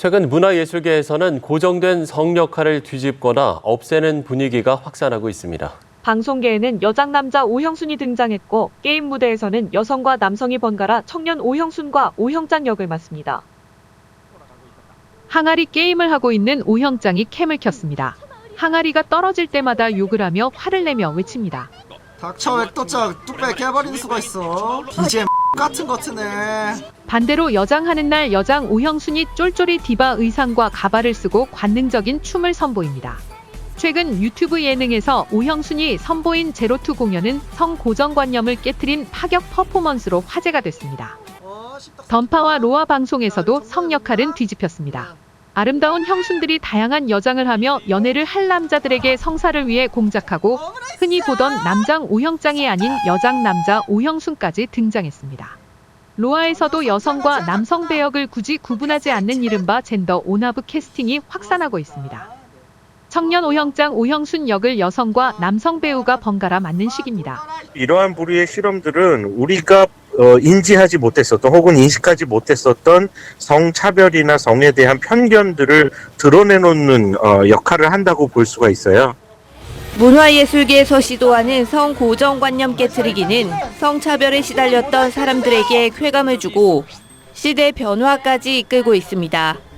최근 문화예술계에서는 고정된 성 역할을 뒤집거나 없애는 분위기가 확산하고 있습니다. 방송계에는 여장 남자 오형순이 등장했고 게임 무대에서는 여성과 남성이 번갈아 청년 오형순과 오형장 역을 맡습니다. 항아리 게임을 하고 있는 오형장이 캠을 켰습니다. 항아리가 떨어질 때마다 욕을 하며 화를 내며 외칩니다. 닥쳐 액도짝 뚝배 깨버리는 수가 있어 BGM 같은 거 트네 반대로 여장하는 날 여장 오형순이 쫄쫄이 디바 의상과 가발을 쓰고 관능적인 춤을 선보입니다. 최근 유튜브 예능에서 오형순이 선보인 제로투 공연은 성 고정관념을 깨트린 파격 퍼포먼스로 화제가 됐습니다. 던파와 로아 방송에서도 성 역할은 뒤집혔습니다. 아름다운 형순들이 다양한 여장을 하며 연애를 할 남자들에게 성사를 위해 공작하고 흔히 보던 남장 오형장이 아닌 여장 남자 오형순까지 등장했습니다. 로아에서도 여성과 남성 배역을 굳이 구분하지 않는 이른바 젠더 오나브 캐스팅이 확산하고 있습니다. 청년 오형장 오형순 역을 여성과 남성 배우가 번갈아 맡는 식입니다. 이러한 부류의 실험들은 우리가 어, 인지하지 못했었던 혹은 인식하지 못했었던 성차별이나 성에 대한 편견들을 드러내놓는 어, 역할을 한다고 볼 수가 있어요. 문화예술계에서 시도하는 성 고정관념 깨트리기는 성차별에 시달렸던 사람들에게 쾌감을 주고 시대 변화까지 이끌고 있습니다.